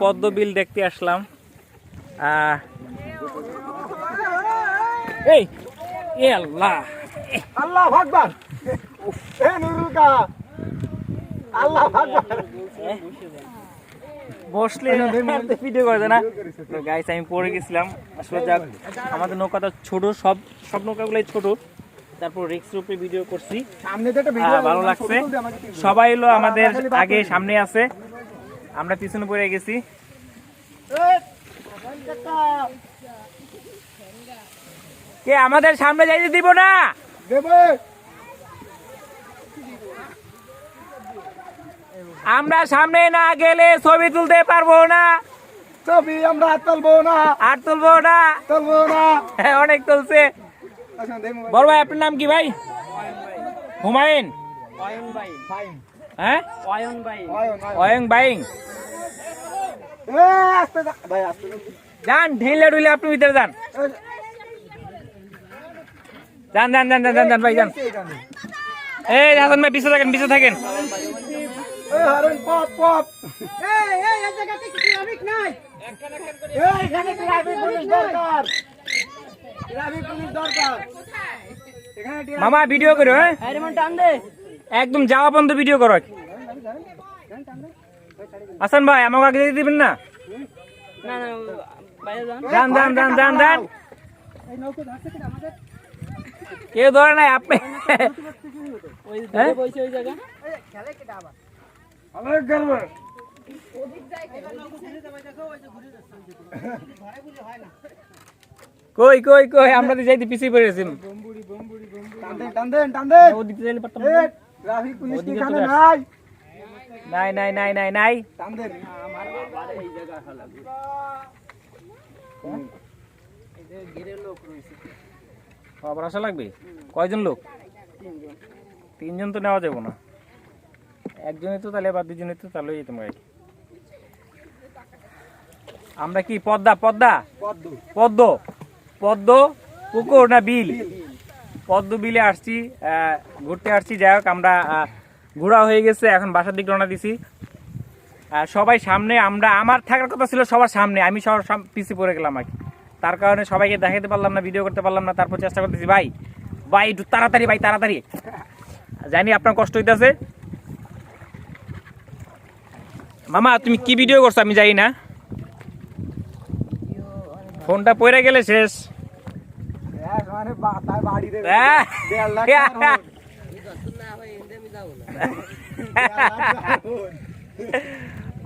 পদ্ম বিল দেখতে আসলাম। এই এ আল্লাহ। আল্লাহ ভাগবান এ নুরুল আল্লাহ ভাগবান বসলে ভিডিও করে না। তো। গাইস আমি পড়ে গেছিলাম। আসলে যাক আমাদের নৌকাটা ছোট সব সব নৌকাগুলোই ছোট। তারপর রিক্স রূপে ভিডিও করছি। ভালো লাগছে। সবাই হলো আমাদের আগে সামনে আছে। আমরা পিছনে পড়ে গেছি। কে আমাদের সামনে যাইতে দিব না? আমরা সামনে না গেলে ছবি তুলতে পারব না। ছবি আমরা হাত তুলবো না। আর তুলবো না। তুলবো না। হ্যাঁ, অনেক তুলছে। বড় ভাই আপনার নাম কি ভাই? হুমায়ুন। ফাইন হ্যাঁ? অয়ন অয়ন বাইং। এ আস্তে যা। ভাই আস্তে যা। যান ঢিলে ঢুলে আপনি ভিতরে যান। যান যান যান যান যান ভাই যান। এই হাসান ভাই পিছিয়ে থাকেন পিছিয়ে থাকেন। মামা ভিডিও করো হ্যাঁ? একদম যাওয়া বন্ধ ভিডিও করো হাসান ভাই আমাকে আগে যেতে দিবেন না? যান। যান যান যান যান কেউ ধরে নাই আপনি হ্যাঁ? কই কই কই আমরা তো যাইতে পিছিয়ে পড়েছি টান দেন টান দেন টান দেন। ওদিকে যাইলে পারতাম। ট্রাফিক পুলিশ কি এখানে নাই। নাই নাই নাই নাই নাই। দেন আবার আসা লাগবে? কয়জন লোক? তিনজন তো নেওয়া যাব না। একজনই তো তাহলে বা দুজনই তো তাহলে যেতাম গাড়ি আমরা কি পদ্মা পদ্মা? পদ্ম। পদ্ম পদ্ম পুকুর না বিল? পদ্ম বিলে আসছি ঘুরতে আসছি যাই হোক আমরা ঘোরা হয়ে গেছে এখন বাসার দিকে রওনা দিছি। আর সবাই সামনে আমরা আমার থাকার কথা ছিল সবার সামনে আমি সবার পিছিয়ে পড়ে গেলাম আর কি। তার কারণে সবাইকে দেখাতে পারলাম না ভিডিও করতে পারলাম না তারপর চেষ্টা করতেছি ভাই ভাই একটু তাড়াতাড়ি ভাই তাড়াতাড়ি। জানি আপনার কষ্ট হইতেছে। মামা তুমি কি ভিডিও করছ? আমি জানি না। ফোনটা পড়ে গেলে শেষ। মানে বাতায় বাড়ি দেবে দেড় লাখ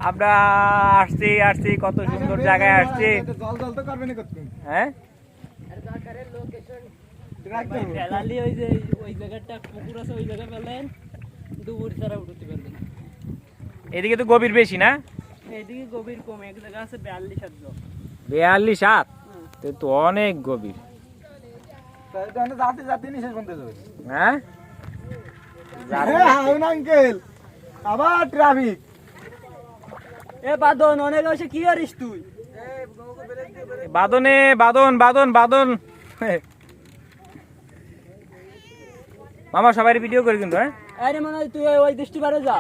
আমরা আসছি আসছি কত সুন্দর জায়গায় আসছি। জল জল তো করবে না করতে হ্যাঁ? ওই যে ওই জায়গাটা পুকুর আছে ওই জায়গা ডুবুর ছাড়া উঠতে পারবেন। এদিকে তো গভীর বেশি না? এদিকে গভীর কম এক জায়গা আছে বিয়াল্লিশ হাজার বিয়াল্লিশ সাত? তো অনেক গভীর। যাবে। হ্যাঁ? হ্যাঁ, আঙ্কেল? আবার ট্রাফিক এ বাদন অনেক আছে কি করিস তুই? বাদনে বাদন বাদন বাদন। মামা সবাই ভিডিও করে কিন্তু হ্যাঁ? আরে মনে হয় তুই ওই দৃষ্টি পারে যা।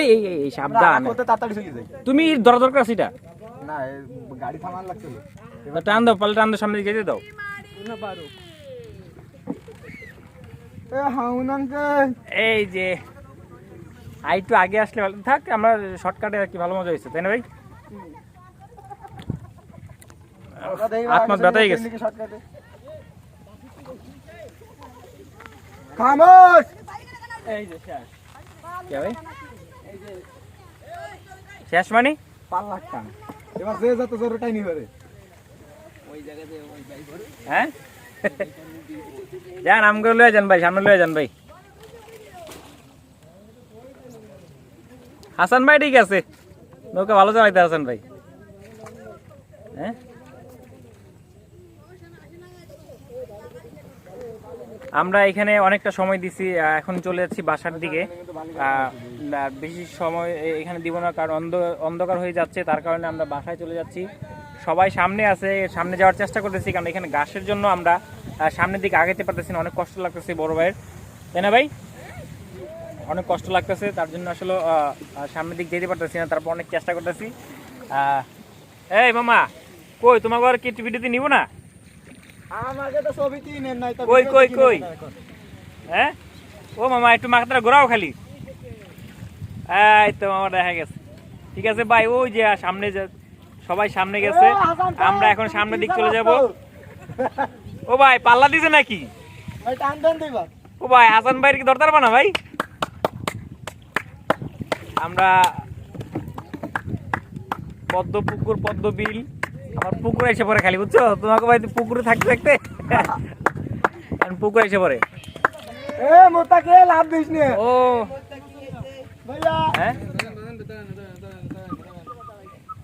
এই সাবধান। তুমি আছে এটা? না গাড়ি থামান লাগছিল। টান দাও পাল্টা টান দাও সামনে দিকে দাও। না পারো এই যে আর একটু আগে আসলে ভালো থাক আমরা শর্টকাটে আর কি ভালো মজা হয়েছে তাই না ভাই? হাত মাত ব্যথা হয়ে গেছে। খামোশ! এই যে শেষ। কে ভাই? শেষ মানে? পাঁচ টান। এবার যে যত জোরে টাইনি করে ওই জায়গাতে ওই যাই করে হ্যাঁ? যান আমগুলো লয়ে যান ভাই, সামনে লয়ে যান ভাই। হাসান ভাই ঠিক আছে। নৌকা ভালো চালাইতে হাসান ভাই। হ্যাঁ? আমরা এখানে অনেকটা সময় দিছি এখন চলে যাচ্ছি বাসার দিকে। বেশি সময় এখানে দিব না, কারণ অন্ধ- অন্ধকার হয়ে যাচ্ছে, তার কারণে আমরা বাসায় চলে যাচ্ছি। সবাই সামনে আছে সামনে যাওয়ার চেষ্টা করতেছি কারণ এখানে ঘাসের জন্য আমরা সামনের দিকে আগাতে পারতেছি না অনেক কষ্ট লাগতেছে বড় ভাইয়ের। তাই না ভাই? অনেক কষ্ট লাগতেছে তার জন্য আসলে সামনের দিক যেতে পারতেছি না তারপর অনেক চেষ্টা করতেছি। এই মামা কই তোমাকে আর কি ভিডিওতে নিব না? কই, কই, কই? হ্যাঁ? ও মামা একটু মাথাটা ঘোরাও খালি। এই তো মামা দেখা গেছে। ঠিক আছে ভাই ওই যে সামনে যে সবাই সামনে গেছে। আমরা এখন সামনের দিক চলে যাব। ও ভাই পাল্লা দিছে নাকি? ও ভাই হাসান ভাইয়ের কি দরকার না ভাই? আমরা পদ্ম পুকুর পদ্ম বিল আমার পুকুর এসে পড়ে খালি বুঝছ? তোমাকে ভাই পুকুরে থাকতে থাকতে? পুকুরে এসে পড়ে। এ মোতাকে লাভ দিস নে। ও। হ্যাঁ?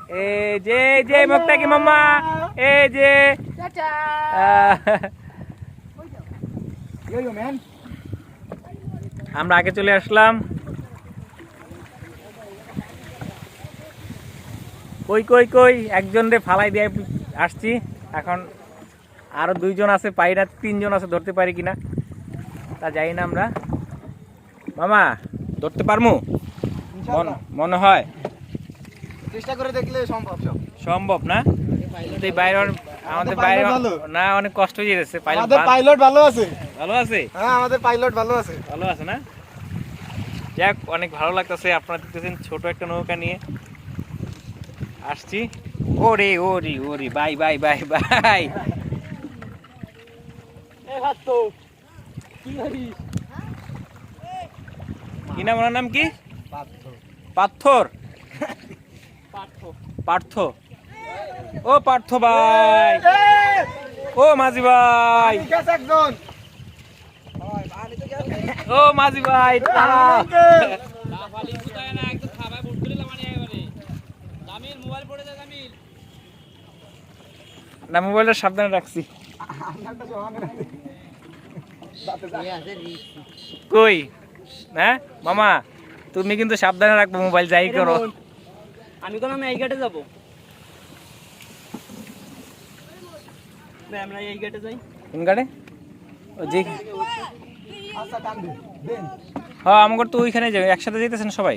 এ যে যে মুক্তা কি মাম্মা? এ যে আমরা আগে চলে আসলাম। কই কই কই? একজন রে ফালাই দিয়ে আসছি। এখন আরও দুইজন আছে পাই না তিনজন আছে ধরতে পারি কিনা? তা যাই না আমরা। মামা ধরতে পারমু? মন- মনে হয়? চেষ্টা করে দেখলে সম্ভব সব। সম্ভব না? এই বাইরে আমাদের বাইরে না অনেক কষ্ট হয়ে যাচ্ছে। পাইলট আমাদের পাইলট ভালো আছে। ভালো আছে? হ্যাঁ আমাদের পাইলট ভালো আছে। ভালো আছে না? যাক অনেক ভালো লাগতেছে। আপনারা দেখতেছেন ছোট একটা নৌকা নিয়ে। আসছি। ওরে ওরে ওরে বাই বাই বাই বাই। কি নাম ওনার নাম কি? পাথর। পাঠ্য পার্থ। ও পার্থ ভাই। ও মাঝি ভাই। একজন। ও মাঝি ভাই আঙ্কেল। লাফালি কোথায় না একদম খাবার বুট করে লামানি এবারে জামিল মোবাইল পড়ে যা জামিল না মোবাইলটা সাবধানে রাখছি। কই? হ্যাঁ? মামা তুমি কিন্তু সাবধানে রাখব মোবাইল যাই করো। আমি কোনো আমি এই গেটে যাব। আমরা এই গেটে যাই। কোন গাড়ে ও যে আচ্ছা হ্যাঁ আমার তো ওইখানে যাবে। একসাথে যেতেছেন সবাই?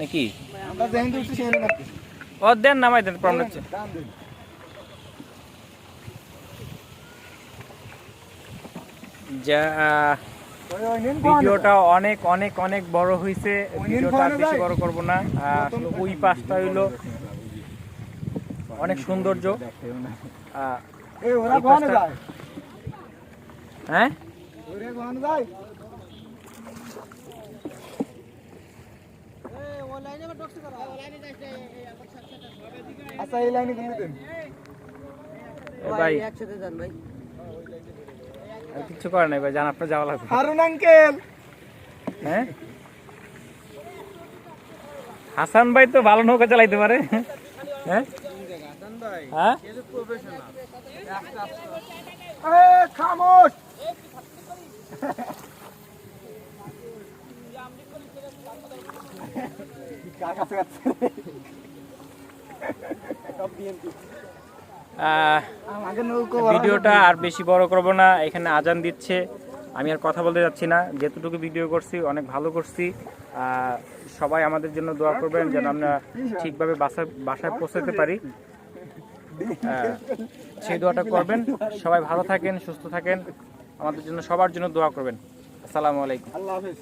নাকি? ও দেন নামাই দেন প্রবলেম হচ্ছে। যা ভিডিওটা অনেক অনেক অনেক বড় হয়েছে ভিডিওটা বেশি বড় করব না। আসলে ওই পাশটা হইল অনেক সৌন্দর্য। হ্যাঁ? ওরে কোনে যায়? আচ্ছা এই লাইনে কিন্তু দেন। এ ভাই। কিছু করে নাই ভাই জান আপনার যাওয়া লাগবে। হারুন আঙ্কেল! হ্যাঁ? হাসান ভাই তো ভালো নৌকা চালাইতে পারে। হ্যাঁ? হ্যাঁ? খামোশ! কাকা ভিডিওটা আর বেশি বড় করব না এখানে আজান দিচ্ছে। আমি আর কথা বলতে যাচ্ছি না যেতটুকু ভিডিও করছি অনেক ভালো করছি। সবাই আমাদের জন্য দোয়া করবেন যেন আমরা ঠিকভাবে বাসায় বাসায় পৌঁছাতে পারি। সেই দোয়াটা করবেন। সবাই ভালো থাকেন সুস্থ থাকেন। আমাদের জন্য সবার জন্য দোয়া করবেন। আসসালামু আলাইকুম। আল্লাহ হাফেজ।